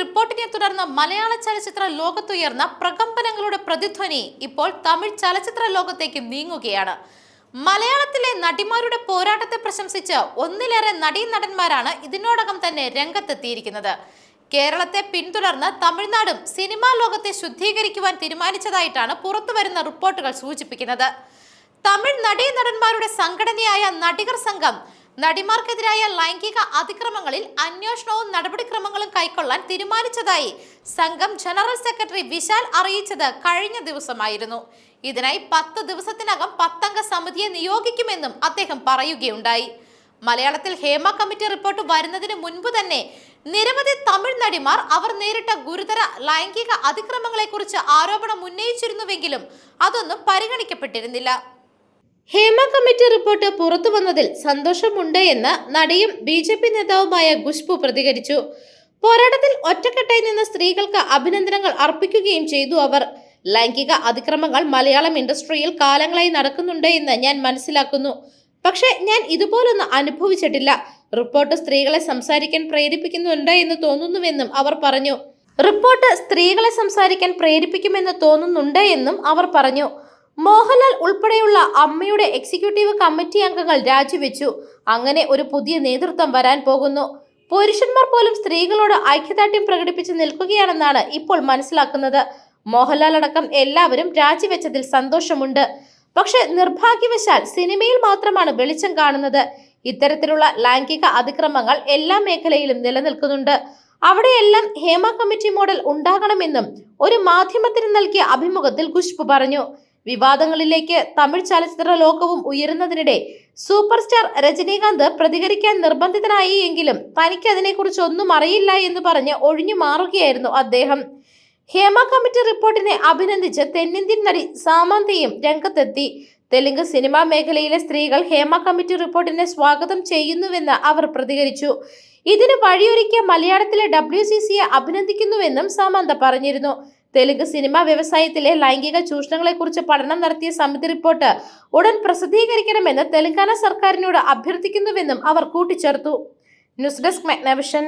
റിപ്പോർട്ടിനെ തുടർന്ന് മലയാള ചലച്ചിത്ര ലോകത്തുയർന്ന പ്രകമ്പനങ്ങളുടെ പ്രതിധ്വനി ഇപ്പോൾ തമിഴ് ചലച്ചിത്ര ലോകത്തേക്ക് നീങ്ങുകയാണ്. മലയാളത്തിലെ നടിമാരുടെ പോരാട്ടത്തെ പ്രശംസിച്ച് ഒന്നിലേറെ നടീ നടന്മാരാണ് ഇതിനോടകം തന്നെ രംഗത്തെത്തിയിരിക്കുന്നത്. കേരളത്തെ പിന്തുടർന്ന് തമിഴ്നാടും സിനിമാ ലോകത്തെ ശുദ്ധീകരിക്കുവാൻ തീരുമാനിച്ചതായിട്ടാണ് പുറത്തുവരുന്ന റിപ്പോർട്ടുകൾ സൂചിപ്പിക്കുന്നത്. തമിഴ് നടീ നടന്മാരുടെ സംഘടനയായ നടികർ സംഘം നടിമാർക്കെതിരായ ലൈംഗിക അതിക്രമങ്ങളിൽ അന്വേഷണവും നടപടിക്രമങ്ങളും കൈക്കൊള്ളാൻ തീരുമാനിച്ചതായി സംഘം ജനറൽ സെക്രട്ടറി വിശാൽ അറിയിച്ചത് കഴിഞ്ഞ ദിവസമായിരുന്നു. ഇതിനായി പത്ത് ദിവസത്തിനകം പത്തംഗ സമിതിയെ നിയോഗിക്കുമെന്നും അദ്ദേഹം പറയുകയുണ്ടായി. മലയാളത്തിൽ ഹേമ കമ്മിറ്റി റിപ്പോർട്ട് വരുന്നതിന് മുൻപ് തന്നെ നിരവധി തമിഴ് നടിമാർ അവർ നേരിട്ട ഗുരുതര ലൈംഗിക അതിക്രമങ്ങളെക്കുറിച്ച് ആരോപണം ഉന്നയിച്ചിരുന്നുവെങ്കിലും അതൊന്നും പരിഗണിക്കപ്പെട്ടിരുന്നില്ല. ഹേമ കമ്മിറ്റി റിപ്പോർട്ട് പുറത്തു വന്നതിൽ സന്തോഷമുണ്ട് എന്ന് നടിയും ബി ജെ പി നേതാവുമായ ഖുഷ്ബു പ്രതികരിച്ചു. പോരാട്ടത്തിൽ ഒറ്റക്കെട്ടായി നിന്ന സ്ത്രീകൾക്ക് അഭിനന്ദനങ്ങൾ അർപ്പിക്കുകയും ചെയ്തു അവർ. ലൈംഗിക അതിക്രമങ്ങൾ മലയാളം ഇൻഡസ്ട്രിയിൽ കാലങ്ങളായി നടക്കുന്നുണ്ട് എന്ന് ഞാൻ മനസ്സിലാക്കുന്നു. പക്ഷേ ഞാൻ ഇതുപോലൊന്നും അനുഭവിച്ചിട്ടില്ല. റിപ്പോർട്ട് സ്ത്രീകളെ സംസാരിക്കാൻ പ്രേരിപ്പിക്കുന്നുണ്ട് എന്ന് തോന്നുന്നുവെന്നും അവർ പറഞ്ഞു. റിപ്പോർട്ട് സ്ത്രീകളെ സംസാരിക്കാൻ പ്രേരിപ്പിക്കുമെന്ന് തോന്നുന്നുണ്ട് എന്നും അവർ പറഞ്ഞു. മോഹൻലാൽ ഉൾപ്പെടെയുള്ള അമ്മയുടെ എക്സിക്യൂട്ടീവ് കമ്മിറ്റി അംഗങ്ങൾ രാജിവെച്ചു. അങ്ങനെ ഒരു പുതിയ നേതൃത്വം വരാൻ പോകുന്നു. പുരുഷന്മാർ പോലും സ്ത്രീകളോട് ഐക്യദാർഢ്യം പ്രകടിപ്പിച്ച് നിൽക്കുകയാണെന്നാണ് ഇപ്പോൾ മനസ്സിലാക്കുന്നത്. മോഹൻലാൽ അടക്കം എല്ലാവരും രാജിവെച്ചതിൽ സന്തോഷമുണ്ട്. പക്ഷെ നിർഭാഗ്യവശാൽ സിനിമയിൽ മാത്രമാണ് വെളിച്ചം കാണുന്നത്. ഇത്തരത്തിലുള്ള ലൈംഗിക അതിക്രമങ്ങൾ എല്ലാ മേഖലയിലും നിലനിൽക്കുന്നുണ്ട്. അവിടെയെല്ലാം ഹേമ കമ്മിറ്റി മോഡൽ ഉണ്ടാകണമെന്നും ഒരു മാധ്യമത്തിന് നൽകിയ അഭിമുഖത്തിൽ ഖുഷ്ബു പറഞ്ഞു. വിവാദങ്ങളിലേക്ക് തമിഴ് ചലച്ചിത്ര ലോകവും ഉയരുന്നതിനിടെ സൂപ്പർ സ്റ്റാർ രജനീകാന്ത് പ്രതികരിക്കാൻ നിർബന്ധിതനായി എങ്കിലും തനിക്ക് അതിനെക്കുറിച്ച് ഒന്നും അറിയില്ല എന്ന് പറഞ്ഞ് ഒഴിഞ്ഞു മാറുകയായിരുന്നു അദ്ദേഹം. ഹേമ കമ്മിറ്റി റിപ്പോർട്ടിനെ അഭിനന്ദിച്ച് തെന്നിന്ത്യൻ നടി സാമന്തയും രംഗത്തെത്തി. തെലുങ്ക് സിനിമാ മേഖലയിലെ സ്ത്രീകൾ ഹേമ കമ്മിറ്റി റിപ്പോർട്ടിനെ സ്വാഗതം ചെയ്യുന്നുവെന്ന് അവർ പ്രതികരിച്ചു. ഇതിന് വഴിയൊരുക്കിയ മലയാളത്തിലെ ഡബ്ല്യു സി സിയെ അഭിനന്ദിക്കുന്നുവെന്നും സാമന്ത പറഞ്ഞിരുന്നു. തെലുങ്ക് സിനിമാ വ്യവസായത്തിലെ ലൈംഗിക ചൂഷണങ്ങളെക്കുറിച്ച് പഠനം നടത്തിയ സമിതി റിപ്പോർട്ട് ഉടൻ പ്രസിദ്ധീകരിക്കണമെന്ന് തെലങ്കാന സർക്കാരിനോട് അഭ്യർത്ഥിക്കുന്നുവെന്നും അവർ കൂട്ടിച്ചേർത്തു. News desk മെഗ്നവിഷൻ.